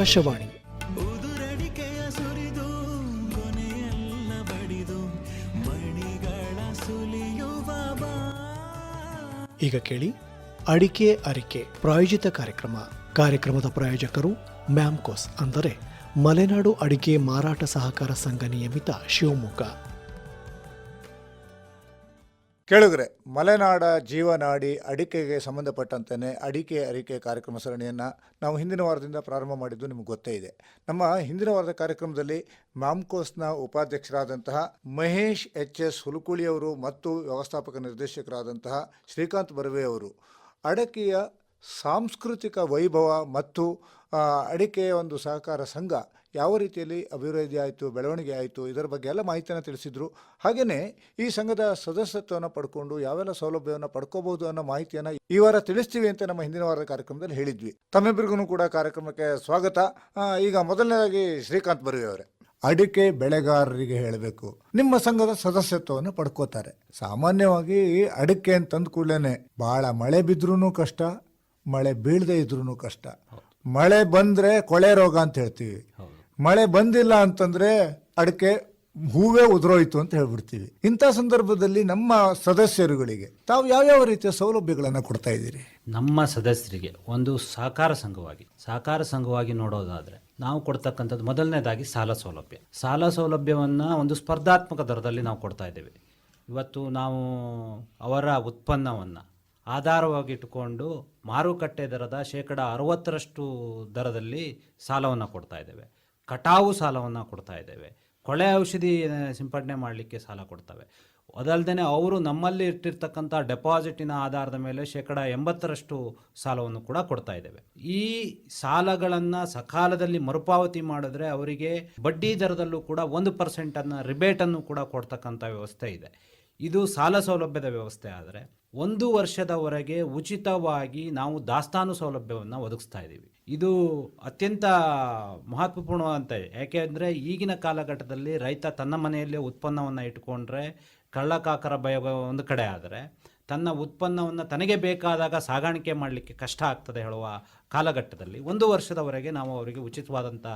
ಆಕಾಶವಾಣಿ. ಈಗ ಕೇಳಿ ಅಡಿಕೆ ಅರಿಕೆ ಪ್ರಾಯೋಜಿತ ಕಾರ್ಯಕ್ರಮ. ಕಾರ್ಯಕ್ರಮದ ಪ್ರಾಯೋಜಕರು ಮ್ಯಾಮ್ಕೋಸ್ ಅಂದರೆ ಮಲೆನಾಡು ಅಡಿಕೆ ಮಾರಾಟ ಸಹಕಾರ ಸಂಘ ನಿಯಮಿತ ಶಿವಮೊಗ್ಗ. ಕೇಳುಗರೆ ಮಲೆನಾಡ ಜೀವನಾಡಿ ಅಡಿಕೆಗೆ ಸಂಬಂಧಪಟ್ಟಂತೆ ಅಡಿಕೆ ಅರಿಕೆ ಕಾರ್ಯಕ್ರಮ ಸರಣಿಯನ್ನು ನಾವು ಹಿಂದಿನ ವಾರದಿಂದ ಪ್ರಾರಂಭ ಮಾಡಿದ್ದು ನಿಮಗೆ ಗೊತ್ತೇ ಇದೆ. ನಮ್ಮ ಹಿಂದಿನ ವಾರದ ಕಾರ್ಯಕ್ರಮದಲ್ಲಿ ಮ್ಯಾಮ್ಕೋಸ್ನ ಉಪಾಧ್ಯಕ್ಷರಾದಂತಹ ಮಹೇಶ್ ಎಚ್ ಎಸ್ ಹುಲುಕುಳಿಯವರು ಮತ್ತು ವ್ಯವಸ್ಥಾಪಕ ನಿರ್ದೇಶಕರಾದಂತಹ ಶ್ರೀಕಾಂತ್ ಬರ್ವೆ ಅವರು ಅಡಕೆಯ ಸಾಂಸ್ಕೃತಿಕ ವೈಭವ ಮತ್ತು ಆ, ಅಡಿಕೆಯ ಒಂದು ಸಹಕಾರ ಸಂಘ ಯಾವ ರೀತಿಯಲ್ಲಿ ಅಭಿವೃದ್ಧಿ ಆಯಿತು ಬೆಳವಣಿಗೆ ಆಯಿತು ಇದರ ಬಗ್ಗೆ ಎಲ್ಲ ಮಾಹಿತಿಯನ್ನು ತಿಳಿಸಿದರು. ಹಾಗೆಯೇ ಈ ಸಂಘದ ಸದಸ್ಯತ್ವವನ್ನು ಪಡ್ಕೊಂಡು ಯಾವೆಲ್ಲ ಸೌಲಭ್ಯವನ್ನು ಪಡ್ಕೋಬಹುದು ಅನ್ನೋ ಮಾಹಿತಿಯನ್ನು ಈ ವಾರ ತಿಳಿಸ್ತೀವಿ ಅಂತ ನಮ್ಮ ಹಿಂದಿನ ವಾರದ ಕಾರ್ಯಕ್ರಮದಲ್ಲಿ ಹೇಳಿದ್ವಿ. ತಮ್ಮಿಬ್ಬರಿಗೂ ಕೂಡ ಕಾರ್ಯಕ್ರಮಕ್ಕೆ ಸ್ವಾಗತ. ಈಗ ಮೊದಲನೇದಾಗಿ ಶ್ರೀಕಾಂತ್ ಬರುವೆ ಅವರೇ ಅಡಿಕೆ ಬೆಳೆಗಾರರಿಗೆ ಹೇಳಬೇಕು. ನಿಮ್ಮ ಸಂಘದ ಸದಸ್ಯತ್ವವನ್ನು ಪಡ್ಕೋತಾರೆ. ಸಾಮಾನ್ಯವಾಗಿ ಅಡಿಕೆ ಅಂತಂದ ಕೂಡಲೇ ಬಹಳ ಮಳೆ ಬಿದ್ರೂ ಕಷ್ಟ ಮಳೆ ಬೀಳದೆ ಇದ್ರೂ ಕಷ್ಟ. ಮಳೆ ಬಂದ್ರೆ ಕೊಳೆ ರೋಗ ಅಂತ ಹೇಳ್ತೀವಿ. ಮಳೆ ಬಂದಿಲ್ಲ ಅಂತಂದ್ರೆ ಅಡಿಕೆ ಹೂವೇ ಉದುರೋಯ್ತು ಅಂತ ಹೇಳ್ಬಿಡ್ತೀವಿ. ಇಂಥ ಸಂದರ್ಭದಲ್ಲಿ ನಮ್ಮ ಸದಸ್ಯರುಗಳಿಗೆ ತಾವು ಯಾವ್ಯಾವ ರೀತಿಯ ಸೌಲಭ್ಯಗಳನ್ನು ಕೊಡ್ತಾ ಇದ್ದೀರಿ? ನಮ್ಮ ಸದಸ್ಯರಿಗೆ ಒಂದು ಸಹಕಾರ ಸಂಘವಾಗಿ. ಸಹಕಾರ ಸಂಘವಾಗಿ ನೋಡೋದಾದ್ರೆ ನಾವು ಕೊಡ್ತಕ್ಕಂಥದ್ದು ಮೊದಲನೇದಾಗಿ ಸಾಲ ಸೌಲಭ್ಯ. ಸಾಲ ಸೌಲಭ್ಯವನ್ನು ಒಂದು ಸ್ಪರ್ಧಾತ್ಮಕ ದರದಲ್ಲಿ ನಾವು ಕೊಡ್ತಾ ಇದ್ದೇವೆ. ಇವತ್ತು ನಾವು ಅವರ ಉತ್ಪನ್ನವನ್ನು ಆಧಾರವಾಗಿಟ್ಟುಕೊಂಡು ಮಾರುಕಟ್ಟೆ ದರದ ಶೇಕಡ ಅರವತ್ತರಷ್ಟು ದರದಲ್ಲಿ ಸಾಲವನ್ನು ಕೊಡ್ತಾ ಇದ್ದೇವೆ. ಕಟಾವು ಸಾಲವನ್ನು ಕೊಡ್ತಾ ಇದ್ದೇವೆ. ಕೊಳೆ ಔಷಧಿ ಸಿಂಪಡಣೆ ಮಾಡಲಿಕ್ಕೆ ಸಾಲ ಕೊಡ್ತವೆ. ಅದಲ್ಲದೆ ಅವರು ನಮ್ಮಲ್ಲಿ ಇಟ್ಟಿರ್ತಕ್ಕಂಥ ಡೆಪಾಸಿಟಿನ ಆಧಾರದ ಮೇಲೆ ಶೇಕಡ ಎಂಬತ್ತರಷ್ಟು ಸಾಲವನ್ನು ಕೂಡ ಕೊಡ್ತಾ ಇದ್ದೇವೆ. ಈ ಸಾಲಗಳನ್ನು ಸಕಾಲದಲ್ಲಿ ಮರುಪಾವತಿ ಮಾಡಿದ್ರೆ ಅವರಿಗೆ ಬಡ್ಡಿ ದರದಲ್ಲೂ ಕೂಡ ಒಂದು ಪರ್ಸೆಂಟನ್ನು ರಿಬೇಟನ್ನು ಕೂಡ ಕೊಡ್ತಕ್ಕಂಥ ವ್ಯವಸ್ಥೆ ಇದೆ. ಇದು ಸಾಲ ಸೌಲಭ್ಯದ ವ್ಯವಸ್ಥೆ ಆದರೆ ಒಂದು ವರ್ಷದವರೆಗೆ ಉಚಿತವಾಗಿ ನಾವು ದಾಸ್ತಾನು ಸೌಲಭ್ಯವನ್ನು ಒದಗಿಸ್ತಾ ಇದ್ದೀವಿ. ಇದು ಅತ್ಯಂತ ಮಹತ್ವಪೂರ್ಣವಂತ ಯಾಕೆಂದರೆ ಈಗಿನ ಕಾಲಘಟ್ಟದಲ್ಲಿ ರೈತ ತನ್ನ ಮನೆಯಲ್ಲೇ ಉತ್ಪನ್ನವನ್ನು ಇಟ್ಕೊಂಡ್ರೆ ಕಳ್ಳಕಾಕರ ಭಯ ಒಂದು ಕಡೆ ಆದರೆ ತನ್ನ ಉತ್ಪನ್ನವನ್ನು ತನಗೆ ಬೇಕಾದಾಗ ಸಾಗಾಣಿಕೆ ಮಾಡಲಿಕ್ಕೆ ಕಷ್ಟ ಆಗ್ತದೆ ಹೇಳುವ ಕಾಲಘಟ್ಟದಲ್ಲಿ ಒಂದು ವರ್ಷದವರೆಗೆ ನಾವು ಅವರಿಗೆ ಉಚಿತವಾದಂಥ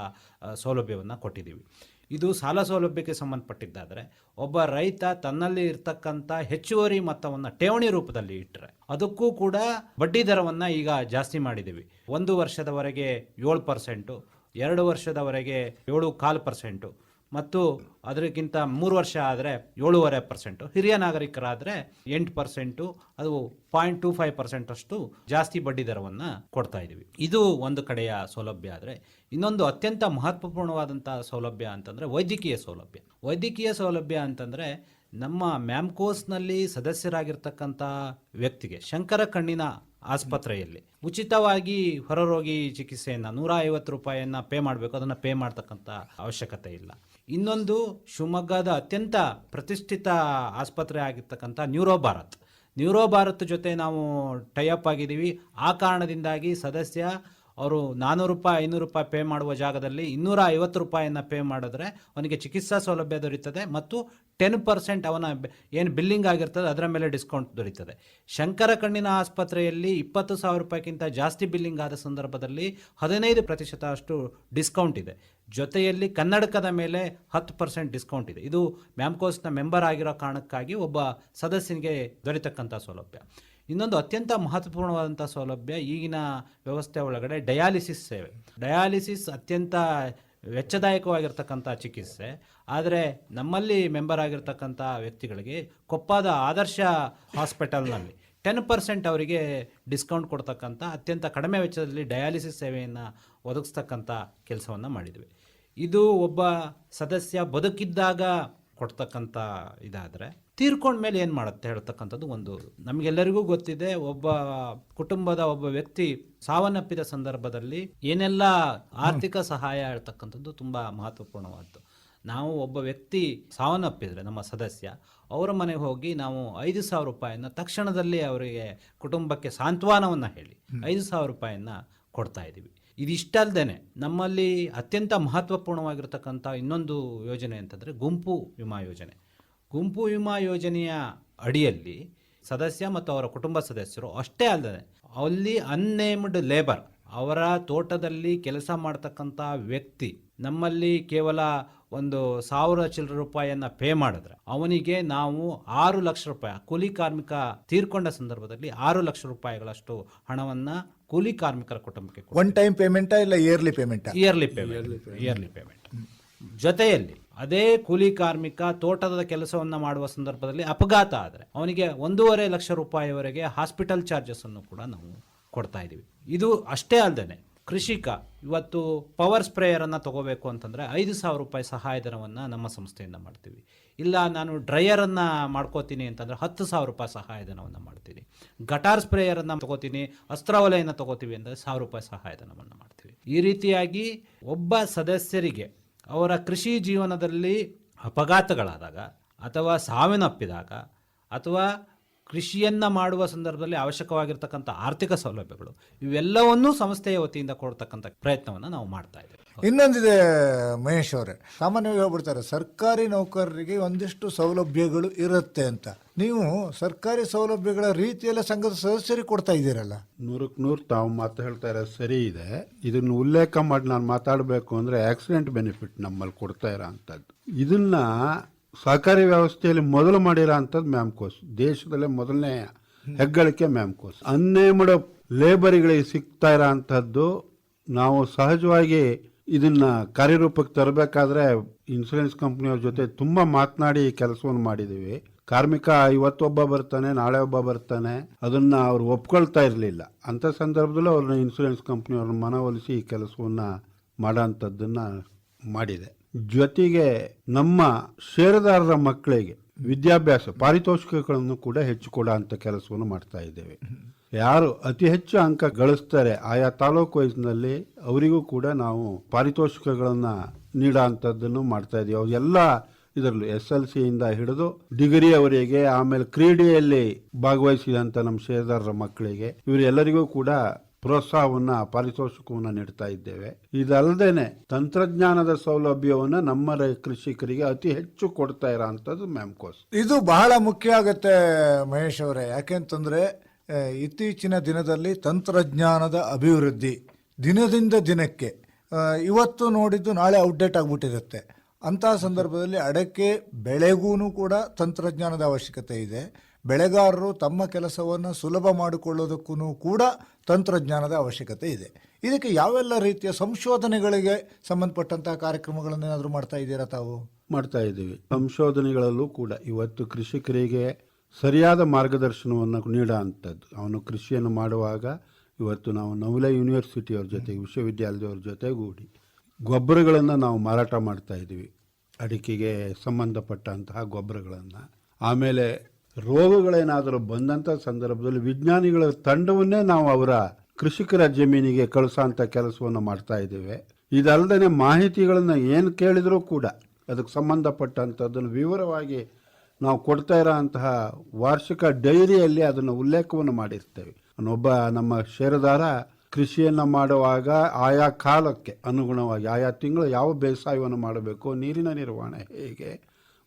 ಸೌಲಭ್ಯವನ್ನು ಕೊಟ್ಟಿದ್ದೀವಿ. ಇದು ಸಾಲ ಸೌಲಭ್ಯಕ್ಕೆ ಸಂಬಂಧಪಟ್ಟಿದ್ದಾದರೆ ಒಬ್ಬ ರೈತ ತನ್ನಲ್ಲಿ ಇರ್ತಕ್ಕಂಥ ಹೆಚ್ಚುವರಿ ಮೊತ್ತವನ್ನು ಠೇವಣಿ ರೂಪದಲ್ಲಿ ಇಟ್ಟರೆ ಅದಕ್ಕೂ ಕೂಡ ಬಡ್ಡಿ ದರವನ್ನು ಈಗ ಜಾಸ್ತಿ ಮಾಡಿದ್ದೀವಿ. ಒಂದು ವರ್ಷದವರೆಗೆ ಏಳು ಪರ್ಸೆಂಟು, ಎರಡು ವರ್ಷದವರೆಗೆ ಏಳು ಕಾಲು ಪರ್ಸೆಂಟು. ಮತ್ತು ಅದಕ್ಕಿಂತ ಮೂರು ವರ್ಷ ಆದರೆ ಏಳುವರೆ ಪರ್ಸೆಂಟು ಹಿರಿಯ ನಾಗರಿಕರಾದರೆ ಎಂಟು ಪರ್ಸೆಂಟು ಅದು ಪಾಯಿಂಟ್ ಟು ಫೈವ್ ಪರ್ಸೆಂಟಷ್ಟು ಜಾಸ್ತಿ ಬಡ್ಡಿ ದರವನ್ನು ಕೊಡ್ತಾ ಇದ್ದೀವಿ. ಇದು ಒಂದು ಕಡೆಯ ಸೌಲಭ್ಯ ಆದರೆ, ಇನ್ನೊಂದು ಅತ್ಯಂತ ಮಹತ್ವಪೂರ್ಣವಾದಂಥ ಸೌಲಭ್ಯ ಅಂತಂದರೆ ವೈದ್ಯಕೀಯ ಸೌಲಭ್ಯ. ವೈದ್ಯಕೀಯ ಸೌಲಭ್ಯ ಅಂತಂದರೆ ನಮ್ಮ ಮ್ಯಾಮ್ಕೋಸ್ನಲ್ಲಿ ಸದಸ್ಯರಾಗಿರ್ತಕ್ಕಂಥ ವ್ಯಕ್ತಿಗೆ, ಶಂಕರ ಕಣ್ಣಿನ ಆಸ್ಪತ್ರೆಯಲ್ಲಿ ಉಚಿತವಾಗಿ ಹೊರರೋಗಿ ಚಿಕಿತ್ಸೆಯನ್ನು ನೂರ ಐವತ್ತು ರೂಪಾಯಿಯನ್ನು ಪೇ ಮಾಡಬೇಕು, ಅದನ್ನು ಪೇ ಮಾಡ್ತಕ್ಕಂಥ ಅವಶ್ಯಕತೆ ಇಲ್ಲ. ಇನ್ನೊಂದು ಶಿವಮೊಗ್ಗದ ಅತ್ಯಂತ ಪ್ರತಿಷ್ಠಿತ ಆಸ್ಪತ್ರೆ ಆಗಿರ್ತಕ್ಕಂಥ ನ್ಯೂರೋ ಭಾರತ್ ನ್ಯೂರೋ ಭಾರತ್ ಜೊತೆ ನಾವು ಟೈಅಪ್ ಆಗಿದ್ದೀವಿ. ಆ ಕಾರಣದಿಂದಾಗಿ ಸದಸ್ಯ ಅವರು ನಾನ್ನೂರು ರೂಪಾಯಿ, ಐನೂರು ರೂಪಾಯಿ ಪೇ ಮಾಡುವ ಜಾಗದಲ್ಲಿ ಇನ್ನೂರ ಐವತ್ತು ರೂಪಾಯಿಯನ್ನು ಪೇ ಮಾಡಿದ್ರೆ ಅವನಿಗೆ ಚಿಕಿತ್ಸಾ ಸೌಲಭ್ಯ ದೊರೀತದೆ ಮತ್ತು ಟೆನ್ ಪರ್ಸೆಂಟ್ ಅವನ ಏನು ಬಿಲ್ಲಿಂಗ್ ಆಗಿರ್ತದೆ ಅದರ ಮೇಲೆ ಡಿಸ್ಕೌಂಟ್ ದೊರೀತದೆ. ಶಂಕರ ಕಣ್ಣಿನ ಆಸ್ಪತ್ರೆಯಲ್ಲಿ ಇಪ್ಪತ್ತು ಸಾವಿರ ರೂಪಾಯಿಗಿಂತ ಜಾಸ್ತಿ ಬಿಲ್ಲಿಂಗ್ ಆದ ಸಂದರ್ಭದಲ್ಲಿ ಹದಿನೈದು ಪ್ರತಿಶತ ಅಷ್ಟು ಡಿಸ್ಕೌಂಟ್ ಇದೆ. ಜೊತೆಯಲ್ಲಿ ಕನ್ನಡಕದ ಮೇಲೆ ಹತ್ತು ಪರ್ಸೆಂಟ್ ಡಿಸ್ಕೌಂಟ್ ಇದೆ. ಇದು ಮ್ಯಾಮ್ಕೋಸ್ನ ಮೆಂಬರ್ ಆಗಿರೋ ಕಾರಣಕ್ಕಾಗಿ ಒಬ್ಬ ಸದಸ್ಯನಿಗೆ ದೊರೆತಕ್ಕಂಥ ಸೌಲಭ್ಯ. ಇನ್ನೊಂದು ಅತ್ಯಂತ ಮಹತ್ವಪೂರ್ಣವಾದಂಥ ಸೌಲಭ್ಯ ಈಗಿನ ವ್ಯವಸ್ಥೆ ಒಳಗಡೆ ಡಯಾಲಿಸಿಸ್ ಸೇವೆ. ಡಯಾಲಿಸಿಸ್ ಅತ್ಯಂತ ವೆಚ್ಚದಾಯಕವಾಗಿರ್ತಕ್ಕಂಥ ಚಿಕಿತ್ಸೆ. ಆದರೆ ನಮ್ಮಲ್ಲಿ ಮೆಂಬರ್ ಆಗಿರ್ತಕ್ಕಂಥ ವ್ಯಕ್ತಿಗಳಿಗೆ ಕೊಪ್ಪದ ಆದರ್ಶ ಹಾಸ್ಪಿಟಲ್ನಲ್ಲಿ ಟೆನ್ ಪರ್ಸೆಂಟ್ ಅವರಿಗೆ ಡಿಸ್ಕೌಂಟ್ ಕೊಡ್ತಕ್ಕಂಥ ಅತ್ಯಂತ ಕಡಿಮೆ ವೆಚ್ಚದಲ್ಲಿ ಡಯಾಲಿಸಿಸ್ ಸೇವೆಯನ್ನು ಒದಗಿಸ್ತಕ್ಕಂಥ ಕೆಲಸವನ್ನು ಮಾಡಿದ್ವಿ. ಇದು ಒಬ್ಬ ಸದಸ್ಯ ಬದುಕಿದ್ದಾಗ ಕೊಡ್ತಕ್ಕಂಥ ಇದಾದರೆ ತೀರ್ಕೊಂಡ ಮೇಲೆ ಏನು ಮಾಡುತ್ತೆ ಹೇಳ್ತಕ್ಕಂಥದ್ದು ಒಂದು ನಮಗೆಲ್ಲರಿಗೂ ಗೊತ್ತಿದೆ ಒಬ್ಬ ಕುಟುಂಬದ ಒಬ್ಬ ವ್ಯಕ್ತಿ ಸಾವನ್ನಪ್ಪಿದ ಸಂದರ್ಭದಲ್ಲಿ ಏನೆಲ್ಲ ಆರ್ಥಿಕ ಸಹಾಯ ಹೇಳ್ತಕ್ಕಂಥದ್ದು ತುಂಬ ಮಹತ್ವಪೂರ್ಣವಾದ್ದು. ನಾವು ಒಬ್ಬ ವ್ಯಕ್ತಿ ಸಾವನ್ನಪ್ಪಿದರೆ ನಮ್ಮ ಸದಸ್ಯ ಅವರ ಮನೆಗೆ ಹೋಗಿ ನಾವು ಐದು ಸಾವಿರ ರೂಪಾಯಿಯನ್ನು ತಕ್ಷಣದಲ್ಲಿ ಅವರಿಗೆ ಕುಟುಂಬಕ್ಕೆ ಸಾಂತ್ವನವನ್ನು ಹೇಳಿ ಐದು ಸಾವಿರ ರೂಪಾಯಿಯನ್ನು ಕೊಡ್ತಾ ಇದ್ದೀವಿ. ಇದಿಷ್ಟಲ್ದೇನೆ ನಮ್ಮಲ್ಲಿ ಅತ್ಯಂತ ಮಹತ್ವಪೂರ್ಣವಾಗಿರ್ತಕ್ಕಂಥ ಇನ್ನೊಂದು ಯೋಜನೆ ಅಂತಂದರೆ ಗುಂಪು ವಿಮಾ ಯೋಜನೆ. ಗುಂಪು ವಿಮಾ ಯೋಜನೆಯ ಅಡಿಯಲ್ಲಿ ಸದಸ್ಯ ಮತ್ತು ಅವರ ಕುಟುಂಬ ಸದಸ್ಯರು ಅಷ್ಟೇ ಅಲ್ಲದೆ ಅಲ್ಲಿ ಅನ್ನೇಮ್ಡ್ ಲೇಬರ್ ಅವರ ತೋಟದಲ್ಲಿ ಕೆಲಸ ಮಾಡ್ತಕ್ಕಂಥ ವ್ಯಕ್ತಿ ನಮ್ಮಲ್ಲಿ ಕೇವಲ ಒಂದು ಸಾವಿರ ಚಿಲ್ಲರ ರೂಪಾಯಿಯನ್ನು ಪೇ ಮಾಡಿದ್ರೆ ಅವನಿಗೆ ನಾವು ಆರು ಲಕ್ಷ ರೂಪಾಯಿ ಕೂಲಿ ಕಾರ್ಮಿಕ ತೀರ್ಕೊಂಡ ಸಂದರ್ಭದಲ್ಲಿ ಆರು ಲಕ್ಷ ರೂಪಾಯಿಗಳಷ್ಟು ಹಣವನ್ನು ಕೂಲಿ ಕಾರ್ಮಿಕರ ಕುಟುಂಬಕ್ಕೆ ಕೊಡ್ತೀವಿ. ಒನ್ ಟೈಮ್ ಪೇಮೆಂಟಾ ಇಲ್ಲ yearly payment yearly payment yearly payment ಜೊತೆಯಲ್ಲಿ ಅದೇ ಕೂಲಿ ಕಾರ್ಮಿಕ ತೋಟದ ಕೆಲಸವನ್ನ ಮಾಡುವ ಸಂದರ್ಭದಲ್ಲಿ ಅಪಘಾತ ಆದರೆ ಅವನಿಗೆ ಒಂದೂವರೆ ಲಕ್ಷ ರೂಪಾಯಿವರೆಗೆ ಹಾಸ್ಪಿಟಲ್ ಚಾರ್ಜಸ್ ಅನ್ನು ಕೂಡ ನಾವು ಕೊಡ್ತಾ ಇದ್ದೀವಿ. ಇದು ಅಷ್ಟೇ ಅಲ್ಲದೆ ಕೃಷಿಕ ಇವತ್ತು ಪವರ್ ಸ್ಪ್ರೇಯರ್ ಅನ್ನ ತಗೋಬೇಕು ಅಂತಂದ್ರೆ ಐದು ಸಾವಿರ ರೂಪಾಯಿ ಸಹಾಯಧನವನ್ನ ನಮ್ಮ ಸಂಸ್ಥೆಯಿಂದ ಮಾಡ್ತೀವಿ. ಇಲ್ಲ, ನಾನು ಡ್ರೈಯರ್ ಅನ್ನ ಮಾಡ್ಕೋತೀನಿ ಅಂತಂದ್ರೆ ಹತ್ತು ಸಾವಿರ ರೂಪಾಯಿ ಸಹಾಯಧನವನ್ನ ಮಾಡ್ತೀನಿ. ಗಟಾರ್ ಸ್ಪ್ರೇಯರ್ ಅನ್ನ ತಗೋತೀನಿ, ಅಸ್ತ್ರವಲಯನ ತಗೋತೀವಿ ಅಂದರೆ ಸಾವಿರ ರೂಪಾಯಿ ಸಹಾಯಧನವನ್ನ ಮಾಡ್ತೀವಿ. ಈ ರೀತಿಯಾಗಿ ಒಬ್ಬ ಸದಸ್ಯರಿಗೆ ಅವರ ಕೃಷಿ ಜೀವನದಲ್ಲಿ ಅಪಘಾತಗಳಾದಾಗ ಅಥವಾ ಸಾವಿನಪ್ಪಿದಾಗ ಅಥವಾ ಕೃಷಿಯನ್ನು ಮಾಡುವ ಸಂದರ್ಭದಲ್ಲಿ ಅವಶ್ಯಕವಾಗಿರ್ತಕ್ಕಂಥ ಆರ್ಥಿಕ ಸೌಲಭ್ಯಗಳು, ಇವೆಲ್ಲವನ್ನೂ ಸಂಸ್ಥೆಯ ವತಿಯಿಂದ ಕೊಡ್ತಕ್ಕಂಥ ಪ್ರಯತ್ನವನ್ನು ನಾವು ಮಾಡ್ತಾ ಇದ್ದೇವೆ. ಇನ್ನೊಂದಿದೆ ಮಹೇಶ್ ಅವರೇ. ಸಾಮಾನ್ಯವಾಗಿ ಹೇಳ್ಬಿಡ್ತಾರೆ, ಸರ್ಕಾರಿ ನೌಕರರಿಗೆ ಒಂದಿಷ್ಟು ಸೌಲಭ್ಯಗಳು ಇರುತ್ತೆ ಅಂತ. ನೀವು ಸರ್ಕಾರಿ ಸೌಲಭ್ಯಗಳ ರೀತಿಯಲ್ಲ ಸಂಘದ ಸದಸ್ಯರಿಗೆ ಕೊಡ್ತಾ ಇದ್ದೀರಲ್ಲ? ನೂರಕ್ಕೆ ನೂರು ತಾವು ಮಾತು ಹೇಳ್ತಾ ಇರೋ ಸರಿ ಇದೆ. ಇದನ್ನು ಉಲ್ಲೇಖ ಮಾಡಿ ನಾನು ಮಾತಾಡಬೇಕು ಅಂದರೆ ಆಕ್ಸಿಡೆಂಟ್ ಬೆನಿಫಿಟ್ ನಮ್ಮಲ್ಲಿ ಕೊಡ್ತಾ ಇರೋ ಅಂಥದ್ದು. ಇದನ್ನ ಸಹಕಾರಿ ವ್ಯವಸ್ಥೆಯಲ್ಲಿ ಮೊದಲು ಮಾಡಿರೋ ಅಂಥದ್ದು ಮ್ಯಾಮ್ಕೋಸ್ ದೇಶದಲ್ಲೇ ಮೊದಲನೇ ಹೆಗ್ಗಳಿಕೆ ಮ್ಯಾಮ್ ಕೋಸ್ ಅನ್ನೇಮಡ ಲೇಬರಿಗಳಿಗೆ ಸಿಗ್ತಾ ಇರೋ ಅಂಥದ್ದು ನಾವು ಸಹಜವಾಗಿ ಇದನ್ನ ಕಾರ್ಯರೂಪಕ್ಕೆ ತರಬೇಕಾದ್ರೆ ಇನ್ಸೂರೆನ್ಸ್ ಕಂಪ್ನಿಯವ್ರ ಜೊತೆ ತುಂಬ ಮಾತನಾಡಿ ಕೆಲಸವನ್ನು ಮಾಡಿದ್ದೀವಿ. ಕಾರ್ಮಿಕ ಇವತ್ತೊಬ್ಬ ಬರ್ತಾನೆ, ನಾಳೆ ಒಬ್ಬ ಬರ್ತಾನೆ, ಅದನ್ನ ಅವ್ರು ಒಪ್ಕೊಳ್ತಾ ಇರಲಿಲ್ಲ. ಅಂತ ಸಂದರ್ಭದಲ್ಲೂ ಅವ್ರನ್ನ ಇನ್ಸೂರೆನ್ಸ್ ಕಂಪ್ನಿಯವ್ರನ್ನ ಮನವೊಲಿಸಿ ಈ ಕೆಲಸವನ್ನ ಮಾಡೋಂಥದ್ದನ್ನ ಮಾಡಿದೆ. ಜೊತೆಗೆ ನಮ್ಮ ಷೇರುದಾರರ ಮಕ್ಕಳಿಗೆ ವಿದ್ಯಾಭ್ಯಾಸ, ಪಾರಿತೋಷಿಕಗಳನ್ನು ಕೂಡ ಹೆಚ್ಚು ಕೊಡೋ ಅಂತ ಕೆಲಸವನ್ನು ಮಾಡ್ತಾ ಇದ್ದೇವೆ. ಯಾರು ಅತಿ ಹೆಚ್ಚು ಅಂಕ ಗಳಿಸ್ತಾರೆ ಆಯಾ ತಾಲೂಕು ವಯಸ್ಸಿನಲ್ಲಿ ಅವರಿಗೂ ಕೂಡ ನಾವು ಪಾರಿತೋಷಿಕಗಳನ್ನು ನೀಡೋ ಅಂಥದ್ದನ್ನು ಮಾಡ್ತಾ ಇದೀವಿ ಅವು ಎಲ್ಲ ಇದರಲ್ಲೂ ಎಸ್ ಎಲ್ ಸಿಯಿಂದ ಹಿಡಿದು ಡಿಗ್ರಿ ಅವರಿಗೆ, ಆಮೇಲೆ ಕ್ರೀಡೆಯಲ್ಲಿ ಭಾಗವಹಿಸಿದಂಥ ನಮ್ಮ ಶೇದಾರರ ಮಕ್ಕಳಿಗೆ ಇವರೆಲ್ಲರಿಗೂ ಕೂಡ ಪ್ರೋತ್ಸಾಹವನ್ನ, ಪಾರಿತೋಷಿಕವನ್ನ ನೀಡ್ತಾ ಇದ್ದೇವೆ. ಇದಲ್ಲದೇನೆ ತಂತ್ರಜ್ಞಾನದ ಸೌಲಭ್ಯವನ್ನ ನಮ್ಮ ಕೃಷಿಕರಿಗೆ ಅತಿ ಹೆಚ್ಚು ಕೊಡ್ತಾ ಇರೋ ಅಂಥದ್ದು ಮ್ಯಾಮ್ಕೋಸ್. ಇದು ಬಹಳ ಮುಖ್ಯ ಆಗುತ್ತೆ ಮಹೇಶ್ ಅವರೇ. ಯಾಕೆಂತಂದ್ರೆ ಇತ್ತೀಚಿನ ದಿನದಲ್ಲಿ ತಂತ್ರಜ್ಞಾನದ ಅಭಿವೃದ್ಧಿ ದಿನದಿಂದ ದಿನಕ್ಕೆ ಇವತ್ತು ನೋಡಿದ್ದು ನಾಳೆ ಔಟ್ಡೇಟ್ ಆಗಿಬಿಟ್ಟಿರುತ್ತೆ. ಅಂತಹ ಸಂದರ್ಭದಲ್ಲಿ ಅಡಕೆ ಬೆಳೆಗೂ ಕೂಡ ತಂತ್ರಜ್ಞಾನದ ಅವಶ್ಯಕತೆ ಇದೆ. ಬೆಳೆಗಾರರು ತಮ್ಮ ಕೆಲಸವನ್ನು ಸುಲಭ ಮಾಡಿಕೊಳ್ಳೋದಕ್ಕೂ ಕೂಡ ತಂತ್ರಜ್ಞಾನದ ಅವಶ್ಯಕತೆ ಇದೆ. ಇದಕ್ಕೆ ಯಾವೆಲ್ಲ ರೀತಿಯ ಸಂಶೋಧನೆಗಳಿಗೆ ಸಂಬಂಧಪಟ್ಟಂತಹ ಕಾರ್ಯಕ್ರಮಗಳನ್ನು ಏನಾದರೂ ಮಾಡ್ತಾ ಇದ್ದೀರಾ ತಾವು? ಮಾಡ್ತಾ ಇದ್ದೀವಿ. ಸಂಶೋಧನೆಗಳಲ್ಲೂ ಕೂಡ ಇವತ್ತು ಕೃಷಿಕರಿಗೆ ಸರಿಯಾದ ಮಾರ್ಗದರ್ಶನವನ್ನು ನೀಡೋ ಅಂಥದ್ದು ಅವನು ಕೃಷಿಯನ್ನು ಮಾಡುವಾಗ ಇವತ್ತು ನಾವು ನವಲೆ ಯೂನಿವರ್ಸಿಟಿಯವ್ರ ಜೊತೆಗೆ ವಿಶ್ವವಿದ್ಯಾಲಯದವ್ರ ಜೊತೆಗೂಡಿ ಗೊಬ್ಬರಗಳನ್ನು ನಾವು ಮಾರಾಟ ಮಾಡ್ತಾ ಇದ್ದೀವಿ. ಅಡಿಕೆಗೆ ಸಂಬಂಧಪಟ್ಟಂತಹ ಗೊಬ್ಬರಗಳನ್ನು. ಆಮೇಲೆ ರೋಗಗಳೇನಾದರೂ ಬಂದಂಥ ಸಂದರ್ಭದಲ್ಲಿ ವಿಜ್ಞಾನಿಗಳ ತಂಡವನ್ನೇ ನಾವು ಅವರ ಕೃಷಿಕರ ಜಮೀನಿಗೆ ಕಳಿಸೋಂಥ ಕೆಲಸವನ್ನು ಮಾಡ್ತಾ ಇದ್ದೇವೆ. ಇದಲ್ಲದೆ ಮಾಹಿತಿಗಳನ್ನು ಏನು ಕೇಳಿದರೂ ಕೂಡ ಅದಕ್ಕೆ ಸಂಬಂಧಪಟ್ಟಂಥದ್ದನ್ನು ವಿವರವಾಗಿ ನಾವು ಕೊಡ್ತಾ ಇರೋಂತಹ ವಾರ್ಷಿಕ ಡೈರಿಯಲ್ಲಿ ಅದನ್ನು ಉಲ್ಲೇಖವನ್ನು ಮಾಡಿರ್ತೇವೆ. ಒಬ್ಬ ನಮ್ಮ ಷೇರುದಾರ ಕೃಷಿಯನ್ನು ಮಾಡುವಾಗ ಆಯಾ ಕಾಲಕ್ಕೆ ಅನುಗುಣವಾಗಿ ಆಯಾ ತಿಂಗಳು ಯಾವ ಬೇಸಾಯವನ್ನು ಮಾಡಬೇಕು, ನೀರಿನ ನಿರ್ವಹಣೆ ಹೇಗೆ,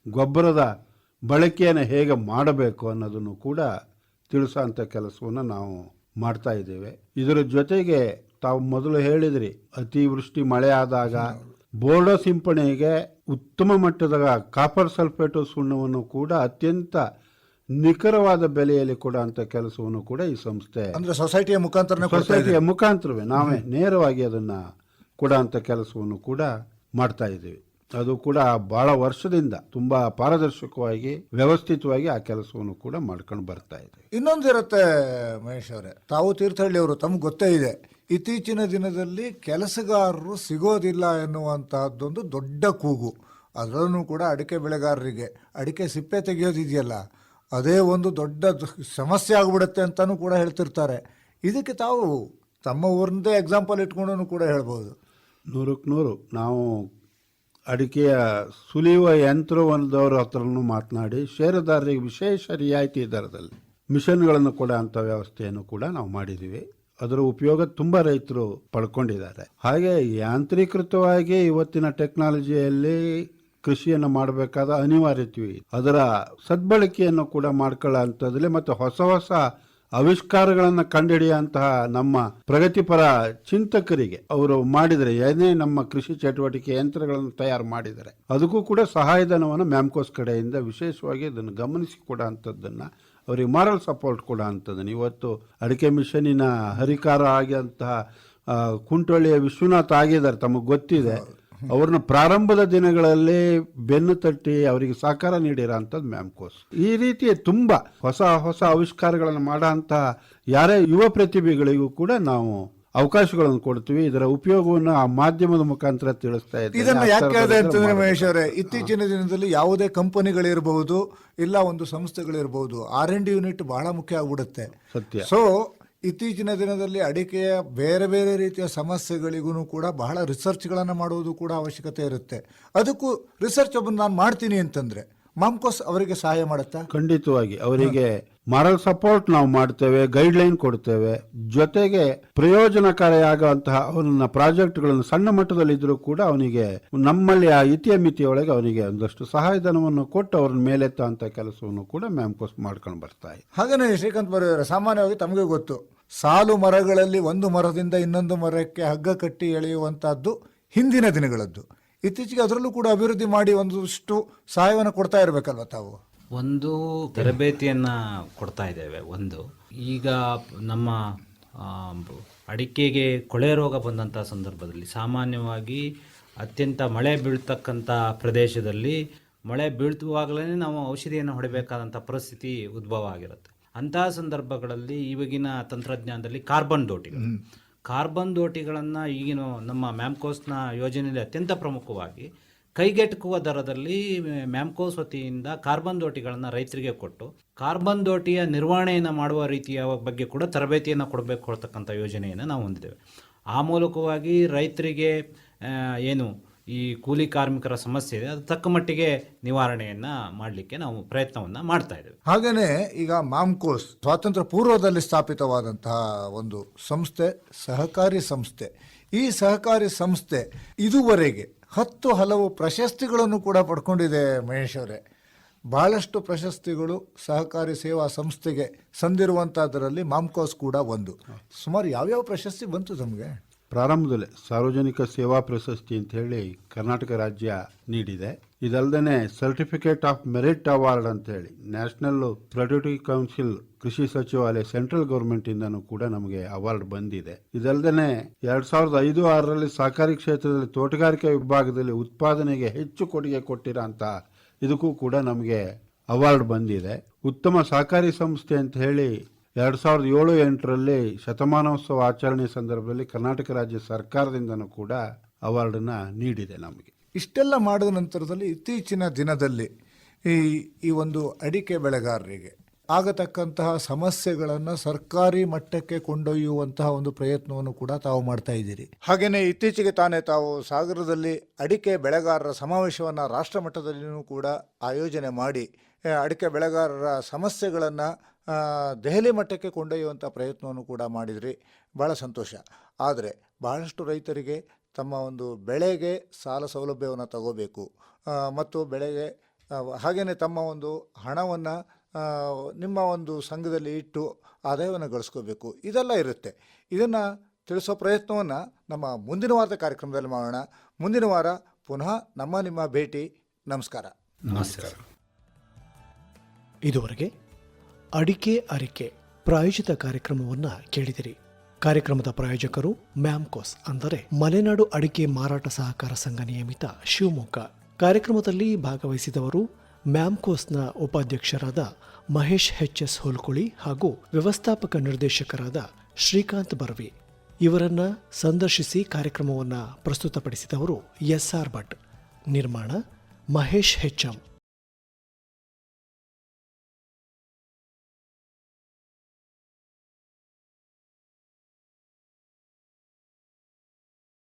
ಗೊಬ್ಬರದ ಬಳಕೆಯನ್ನು ಹೇಗೆ ಮಾಡಬೇಕು ಅನ್ನೋದನ್ನು ಕೂಡ ತಿಳಿಸೋಂಥ ಕೆಲಸವನ್ನು ನಾವು ಮಾಡ್ತಾ ಇದ್ದೇವೆ. ಇದರ ಜೊತೆಗೆ ತಾವು ಮೊದಲು ಹೇಳಿದ್ರಿ, ಅತಿವೃಷ್ಟಿ ಮಳೆ ಆದಾಗ ಬೋರ್ಡೋ ಸಿಂಪಡಣೆಗೆ ಉತ್ತಮ ಮಟ್ಟದ ಕಾಪರ್ ಸಲ್ಫೇಟು ಸುಣ್ಣವನ್ನು ಕೂಡ ಅತ್ಯಂತ ನಿಖರವಾದ ಬೆಲೆಯಲ್ಲಿ ಅಂತ ಕೆಲಸವನ್ನು ಕೂಡ ಈ ಸಂಸ್ಥೆ ಅಂದ್ರೆ ಸೊಸೈಟಿಯ ಮುಖಾಂತರ ಸೊಸೈಟಿಯ ಮುಖಾಂತರವೇ. ನಾವೇ ನೇರವಾಗಿ ಅದನ್ನ ಕೊಡುವಂಥ ಕೆಲಸವನ್ನು ಕೂಡ ಮಾಡ್ತಾ ಇದ್ದೀವಿ. ಅದು ಕೂಡ ಬಹಳ ವರ್ಷದಿಂದ ತುಂಬಾ ಪಾರದರ್ಶಕವಾಗಿ ವ್ಯವಸ್ಥಿತವಾಗಿ ಆ ಕೆಲಸವನ್ನು ಕೂಡ ಮಾಡ್ಕೊಂಡು ಬರ್ತಾ ಇದೆ. ಇನ್ನೊಂದಿರುತ್ತೆ ಮಹೇಶ್ ಅವರೇ ತಾವು ತೀರ್ಥಹಳ್ಳಿ ಅವರು ತಮ್ಗೆ ಗೊತ್ತೇ ಇದೆ. ಇತ್ತೀಚಿನ ದಿನದಲ್ಲಿ ಕೆಲಸಗಾರರು ಸಿಗೋದಿಲ್ಲ ಎನ್ನುವಂತಹದ್ದೊಂದು ದೊಡ್ಡ ಕೂಗು. ಅದರಲ್ಲೂ ಕೂಡ ಅಡಿಕೆ ಬೆಳೆಗಾರರಿಗೆ ಅಡಿಕೆ ಸಿಪ್ಪೆ ತೆಗೆಯೋದಿದೆಯಲ್ಲ ಅದೇ ಒಂದು ದೊಡ್ಡ ಸಮಸ್ಯೆ ಆಗ್ಬಿಡುತ್ತೆ ಅಂತಲೂ ಕೂಡ ಹೇಳ್ತಿರ್ತಾರೆ. ಇದಕ್ಕೆ ತಾವು ತಮ್ಮ ಊರಿನದೇ ಎಕ್ಸಾಂಪಲ್ ಇಟ್ಕೊಂಡು ಕೂಡ ಹೇಳ್ಬೋದು. ನೂರಕ್ಕೆ ನೂರು. ನಾವು ಅಡಿಕೆಯ ಸುಲಿಯುವ ಯಂತ್ರವೊಂದವ್ರ ಹತ್ರನೂ ಮಾತನಾಡಿ, ಷೇರುದಾರರಿಗೆ ವಿಶೇಷ ರಿಯಾಯಿತಿ ದರದಲ್ಲಿ ಮಿಷನ್ಗಳನ್ನು ಕೂಡ ಅಂತ ವ್ಯವಸ್ಥೆಯನ್ನು ಕೂಡ ನಾವು ಮಾಡಿದ್ದೀವಿ. ಅದರ ಉಪಯೋಗ ತುಂಬ ರೈತರು ಪಡ್ಕೊಂಡಿದ್ದಾರೆ. ಹಾಗೆ ಯಾಂತ್ರೀಕೃತವಾಗಿ ಇವತ್ತಿನ ಟೆಕ್ನಾಲಜಿಯಲ್ಲಿ ಕೃಷಿಯನ್ನು ಮಾಡಬೇಕಾದ ಅನಿವಾರ್ಯತೆ. ಅದರ ಸದ್ಬಳಕೆಯನ್ನು ಕೂಡ ಮಾಡ್ಕೊಳ್ಳೋ ಅಂಥದ್ರಲ್ಲಿ ಮತ್ತು ಹೊಸ ಹೊಸ ಆವಿಷ್ಕಾರಗಳನ್ನು ಕಂಡುಹಿಡಿಯುವಂತಹ ನಮ್ಮ ಪ್ರಗತಿಪರ ಚಿಂತಕರಿಗೆ ಅವರು ಮಾಡಿದರೆ, ಏನೇ ನಮ್ಮ ಕೃಷಿ ಚಟುವಟಿಕೆ ಯಂತ್ರಗಳನ್ನು ತಯಾರು ಮಾಡಿದರೆ, ಅದಕ್ಕೂ ಕೂಡ ಸಹಾಯಧನವನ್ನು ಮ್ಯಾಮ್ಕೋಸ್ ಕಡೆಯಿಂದ ವಿಶೇಷವಾಗಿ ಅದನ್ನು ಗಮನಿಸಿ ಕೊಡುವಂಥದ್ದನ್ನು ಅವರಿಗೆ ಮಾರಲ್ ಸಪೋರ್ಟ್ ಕೊಡೋ ಇವತ್ತು ಅಡಿಕೆ ಮಿಷನಿನ ಹರಿಕಾರ ಆಗಿದಂತಹ ಕುಂಟೊಳ್ಳಿಯ ವಿಶ್ವನಾಥ್ ಆಗಿದ್ದಾರೆ, ತಮಗೆ ಗೊತ್ತಿದೆ ಅವ್ರನ್ನ ಪ್ರಾರಂಭದ ದಿನಗಳಲ್ಲಿ ಬೆನ್ನು ತಟ್ಟಿ ಅವರಿಗೆ ಸಹಕಾರ ನೀಡಿರೋ ಮ್ಯಾಮ್ ಕೋಸ್ ಈ ರೀತಿ ತುಂಬ ಹೊಸ ಹೊಸ ಆವಿಷ್ಕಾರಗಳನ್ನು ಮಾಡೋ ಅಂತ ಯಾರೇ ಯುವ ಪ್ರತಿಭೆಗಳಿಗೂ ಕೂಡ ನಾವು ಅವಕಾಶಗಳನ್ನು ಕೊಡ್ತೀವಿ ಇದರ ಉಪಯೋಗವನ್ನು ಆ ಮಾಧ್ಯಮದ ಮುಖಾಂತರ ತಿಳಿಸ್ತಾ ಇದ್ದೀವಿ. ಇದನ್ನು ಯಾಕೆ ಹೇಳಿದೆ ಅಂತಂದ್ರೆ. ಮಹೇಶ್ ಅವರೇ ಇತ್ತೀಚಿನ ದಿನದಲ್ಲಿ ಯಾವುದೇ ಕಂಪನಿಗಳಿರಬಹುದು ಇಲ್ಲ ಒಂದು ಸಂಸ್ಥೆಗಳಿರಬಹುದು ಆರ್ ಎನ್ ಡಿ ಯೂನಿಟ್ ಬಹಳ ಮುಖ್ಯ ಆಗ್ಬಿಡುತ್ತೆ ಸತ್ಯ. ಸೊ ಇತ್ತೀಚಿನ ದಿನದಲ್ಲಿ ಅಡಿಕೆಯ ಬೇರೆ ಬೇರೆ ರೀತಿಯ ಸಮಸ್ಯೆಗಳಿಗೂ ಕೂಡ ಬಹಳ ರಿಸರ್ಚ್ಗಳನ್ನು ಮಾಡುವುದು ಕೂಡ ಅವಶ್ಯಕತೆ ಇರುತ್ತೆ. ಅದಕ್ಕೂ ರಿಸರ್ಚ್ ಒಬ್ಬನ್ನು ನಾನು ಮಾಡ್ತೀನಿ ಅಂತಂದರೆ, ಮಾಮ್ಕೋಸ್ ಅವರಿಗೆ ಸಹಾಯ ಮಾಡುತ್ತಾ? ಖಂಡಿತವಾಗಿ. ಅವರಿಗೆ ಮಾರಲ್ ಸಪೋರ್ಟ್ ನಾವು ಮಾಡ್ತೇವೆ ಗೈಡ್ ಲೈನ್ ಕೊಡ್ತೇವೆ. ಜೊತೆಗೆ ಪ್ರಯೋಜನಕಾರಿಯಾಗುವಂತಹ ಅವನ ಪ್ರಾಜೆಕ್ಟ್ಗಳನ್ನು ಸಣ್ಣ ಮಟ್ಟದಲ್ಲಿ ಇದ್ರೂ ಕೂಡ ಅವನಿಗೆ ನಮ್ಮಲ್ಲಿ ಆ ಇತಿಯ ಮಿತಿಯೊಳಗೆ ಅವನಿಗೆ ಒಂದಷ್ಟು ಸಹಾಯಧನವನ್ನು ಕೊಟ್ಟು ಅವ್ರನ್ನ ಮೇಲೆತ್ತುವಂತ ಕೆಲಸವನ್ನು ಕೂಡ ಮ್ಯಾಮ್ ಕೋಸ್ ಮಾಡ್ಕೊಂಡು ಬರ್ತಾ ಇದೆ ಹಾಗೇನೆ ಶ್ರೀಕಾಂತ್ ಬರೆಯವರ ಸಾಮಾನ್ಯವಾಗಿ ತಮಗೆ ಗೊತ್ತು, ಸಾಲು ಮರಗಳಲ್ಲಿ ಒಂದು ಮರದಿಂದ ಇನ್ನೊಂದು ಮರಕ್ಕೆ ಹಗ್ಗ ಕಟ್ಟಿ ಎಳೆಯುವಂತಹದ್ದು ಹಿಂದಿನ ದಿನಗಳದ್ದು. ಇತ್ತೀಚೆಗೆ ಅದರಲ್ಲೂ ಕೂಡ ಅಭಿವೃದ್ಧಿ ಮಾಡಿ ಒಂದಷ್ಟು ಸಹಾಯವನ್ನು ಕೊಡ್ತಾ ಇರಬೇಕಲ್ವ ತಾವು? ಒಂದು ತರಬೇತಿಯನ್ನು ಕೊಡ್ತಾ ಇದ್ದೇವೆ ಒಂದು. ಈಗ ನಮ್ಮ ಅಡಿಕೆಗೆ ಕೊಳೆ ರೋಗ ಬಂದಂಥ ಸಂದರ್ಭದಲ್ಲಿ ಸಾಮಾನ್ಯವಾಗಿ ಅತ್ಯಂತ ಮಳೆ ಬೀಳ್ತಕ್ಕಂಥ ಪ್ರದೇಶದಲ್ಲಿ ಮಳೆ ಬೀಳ್ತುವಾಗಲೇ ನಾವು ಔಷಧಿಯನ್ನು ಹೊಡಿಬೇಕಾದಂಥ ಪರಿಸ್ಥಿತಿ ಉದ್ಭವ ಆಗಿರುತ್ತೆ. ಅಂತಹ ಸಂದರ್ಭಗಳಲ್ಲಿ ಇವಾಗಿನ ತಂತ್ರಜ್ಞಾನದಲ್ಲಿ ಕಾರ್ಬನ್ ದೋಟಿಗಳು. ಕಾರ್ಬನ್ ದೋಟಿಗಳನ್ನು ಈಗಿನ ನಮ್ಮ ಮ್ಯಾಮ್ಕೋಸ್ನ ಯೋಜನೆಯಲ್ಲಿ ಅತ್ಯಂತ ಪ್ರಮುಖವಾಗಿ ಕೈಗೆಟುಕುವ ದರದಲ್ಲಿ ಮ್ಯಾಮ್ಕೋಸ್ ವತಿಯಿಂದ ಕಾರ್ಬನ್ ದೋಟಿಗಳನ್ನು ರೈತರಿಗೆ ಕೊಟ್ಟು ಕಾರ್ಬನ್ ದೋಟಿಯ ನಿರ್ವಹಣೆಯನ್ನು ಮಾಡುವ ರೀತಿಯ ಬಗ್ಗೆ ಕೂಡ ತರಬೇತಿಯನ್ನು ಕೊಡಬೇಕು ಕೊಡ್ತಕ್ಕಂಥ ಯೋಜನೆಯನ್ನು ನಾವು ಹೊಂದಿದ್ದೇವೆ. ಆ ಮೂಲಕವಾಗಿ ರೈತರಿಗೆ ಏನು ಈ ಕೂಲಿ ಕಾರ್ಮಿಕರ ಸಮಸ್ಯೆ ಇದೆ, ಅದು ತಕ್ಕ ಮಟ್ಟಿಗೆ ನಿವಾರಣೆಯನ್ನ ಮಾಡಲಿಕ್ಕೆ ನಾವು ಪ್ರಯತ್ನವನ್ನ ಮಾಡ್ತಾ ಇದ್ದೇವೆ. ಹಾಗೇನೆ ಈಗ ಮಾಮ್ಕೋಸ್ ಸ್ವಾತಂತ್ರ್ಯ ಪೂರ್ವದಲ್ಲಿ ಸ್ಥಾಪಿತವಾದಂತಹ ಒಂದು ಸಂಸ್ಥೆ, ಸಹಕಾರಿ ಸಂಸ್ಥೆ. ಈ ಸಹಕಾರಿ ಸಂಸ್ಥೆ ಇದುವರೆಗೆ ಹತ್ತು ಹಲವು ಪ್ರಶಸ್ತಿಗಳನ್ನು ಕೂಡ ಪಡ್ಕೊಂಡಿದೆ ಮಹೇಶ್ ಅವರೇ. ಬಹಳಷ್ಟು ಪ್ರಶಸ್ತಿಗಳು ಸಹಕಾರಿ ಸೇವಾ ಸಂಸ್ಥೆಗೆ ಸಂದಿರುವಂತಹದರಲ್ಲಿ ಮಾಮ್ಕೋಸ್ ಕೂಡ ಒಂದು. ಸುಮಾರು ಯಾವ್ಯಾವ ಪ್ರಶಸ್ತಿ ಬಂತು ತಮಗೆ? ಪ್ರಾರಂಭದಲ್ಲೇ ಸಾರ್ವಜನಿಕ ಸೇವಾ ಪ್ರಶಸ್ತಿ ಅಂತ ಹೇಳಿ ಕರ್ನಾಟಕ ರಾಜ್ಯ ನೀಡಿದೆ. ಇದಲ್ಲದೆ ಸರ್ಟಿಫಿಕೇಟ್ ಆಫ್ ಮೆರಿಟ್ ಅವಾರ್ಡ್ ಅಂತ ಹೇಳಿ ನ್ಯಾಷನಲ್ ಪ್ರೊಡ್ಯೂಟಿವ್ ಕೌನ್ಸಿಲ್ ಕೃಷಿ ಸಚಿವಾಲಯ ಸೆಂಟ್ರಲ್ ಗೌರ್ಮೆಂಟ್ ಇಂದನೂ ಕೂಡ ನಮಗೆ ಅವಾರ್ಡ್ ಬಂದಿದೆ. ಇದಲ್ಲದೆ ಎರಡ್ ಸಾವಿರದ ಐದು ಆರರಲ್ಲಿ ಸಹಕಾರಿ ಕ್ಷೇತ್ರದಲ್ಲಿ ತೋಟಗಾರಿಕೆ ವಿಭಾಗದಲ್ಲಿ ಉತ್ಪಾದನೆಗೆ ಹೆಚ್ಚು ಕೊಡುಗೆ ಕೊಟ್ಟಿರೋಂತ ಇದಕ್ಕೂ ಕೂಡ ನಮಗೆ ಅವಾರ್ಡ್ ಬಂದಿದೆ. ಉತ್ತಮ ಸಹಕಾರಿ ಸಂಸ್ಥೆ ಅಂತ ಹೇಳಿ ಎರಡ್ ಸಾವಿರದ ಏಳು ಎಂಟರಲ್ಲಿ ಶತಮಾನೋತ್ಸವ ಆಚರಣೆ ಸಂದರ್ಭದಲ್ಲಿ ಕರ್ನಾಟಕ ರಾಜ್ಯ ಸರ್ಕಾರದಿಂದನೂ ಕೂಡ ಅವಾರ್ಡನ್ನು ನೀಡಿದೆ ನಮಗೆ. ಇಷ್ಟೆಲ್ಲ ಮಾಡಿದ ನಂತರದಲ್ಲಿ ಇತ್ತೀಚಿನ ದಿನದಲ್ಲಿ ಈ ಈ ಒಂದು ಅಡಿಕೆ ಬೆಳೆಗಾರರಿಗೆ ಆಗತಕ್ಕಂತಹ ಸಮಸ್ಯೆಗಳನ್ನು ಸರ್ಕಾರಿ ಮಟ್ಟಕ್ಕೆ ಕೊಂಡೊಯ್ಯುವಂತಹ ಒಂದು ಪ್ರಯತ್ನವನ್ನು ಕೂಡ ತಾವು ಮಾಡ್ತಾ ಇದ್ದೀರಿ. ಹಾಗೆಯೇ ಇತ್ತೀಚೆಗೆ ತಾನೇ ತಾವು ಸಾಗರದಲ್ಲಿ ಅಡಿಕೆ ಬೆಳೆಗಾರರ ಸಮಾವೇಶವನ್ನು ರಾಷ್ಟ್ರ ಮಟ್ಟದಲ್ಲಿಯೂ ಕೂಡ ಆಯೋಜನೆ ಮಾಡಿ ಅಡಿಕೆ ಬೆಳೆಗಾರರ ಸಮಸ್ಯೆಗಳನ್ನು ದೆಹಲಿ ಮಟ್ಟಕ್ಕೆ ಕೊಂಡೊಯ್ಯುವಂಥ ಪ್ರಯತ್ನವನ್ನು ಕೂಡ ಮಾಡಿದ್ರಿ. ಭಾಳ ಸಂತೋಷ. ಆದರೆ ಬಹಳಷ್ಟು ರೈತರಿಗೆ ತಮ್ಮ ಒಂದು ಬೆಳೆಗೆ ಸಾಲ ಸೌಲಭ್ಯವನ್ನು ತಗೋಬೇಕು. ಮತ್ತು ಬೆಳೆಗೆ ಹಾಗೆಯೇ ತಮ್ಮ ಒಂದು ಹಣವನ್ನು ನಿಮ್ಮ ಒಂದು ಸಂಘದಲ್ಲಿ ಇಟ್ಟು ಆದಾಯವನ್ನು ಗಳಿಸ್ಕೋಬೇಕು. ಇದೆಲ್ಲ ಇರುತ್ತೆ. ಇದನ್ನು ತಿಳಿಸೋ ಪ್ರಯತ್ನವನ್ನು ನಮ್ಮ ಮುಂದಿನ ವಾರದ ಕಾರ್ಯಕ್ರಮದಲ್ಲಿ ಮಾಡೋಣ. ಮುಂದಿನ ವಾರ ಪುನಃ ನಮ್ಮ ನಿಮ್ಮ ಭೇಟಿ. ನಮಸ್ಕಾರ. ನಮಸ್ಕಾರ. ಇದುವರೆಗೆ ಅಡಿಕೆ ಅರಿಕೆ ಪ್ರಾಯೋಜಿತ ಕಾರ್ಯಕ್ರಮವನ್ನ ಕೇಳಿದಿರಿ. ಕಾರ್ಯಕ್ರಮದ ಪ್ರಾಯೋಜಕರು ಮ್ಯಾಮ್ಕೋಸ್ ಅಂದರೆ ಮಲೆನಾಡು ಅಡಿಕೆ ಮಾರಾಟ ಸಹಕಾರ ಸಂಘ ನಿಯಮಿತ ಶಿವಮೊಗ್ಗ. ಕಾರ್ಯಕ್ರಮದಲ್ಲಿ ಭಾಗವಹಿಸಿದವರು ಮ್ಯಾಮ್ಕೋಸ್ನ ಉಪಾಧ್ಯಕ್ಷರಾದ ಮಹೇಶ್ ಹೆಚ್ ಎಸ್ ಹೋಲ್ಕುಳಿ ಹಾಗೂ ವ್ಯವಸ್ಥಾಪಕ ನಿರ್ದೇಶಕರಾದ ಶ್ರೀಕಾಂತ್ ಬರ್ವಿ. ಇವರನ್ನ ಸಂದರ್ಶಿಸಿ ಕಾರ್ಯಕ್ರಮವನ್ನು ಪ್ರಸ್ತುತಪಡಿಸಿದವರು ಎಸ್ ಆರ್ ಭಟ್. ನಿರ್ಮಾಣ ಮಹೇಶ್ ಹೆಚ್ಎಂ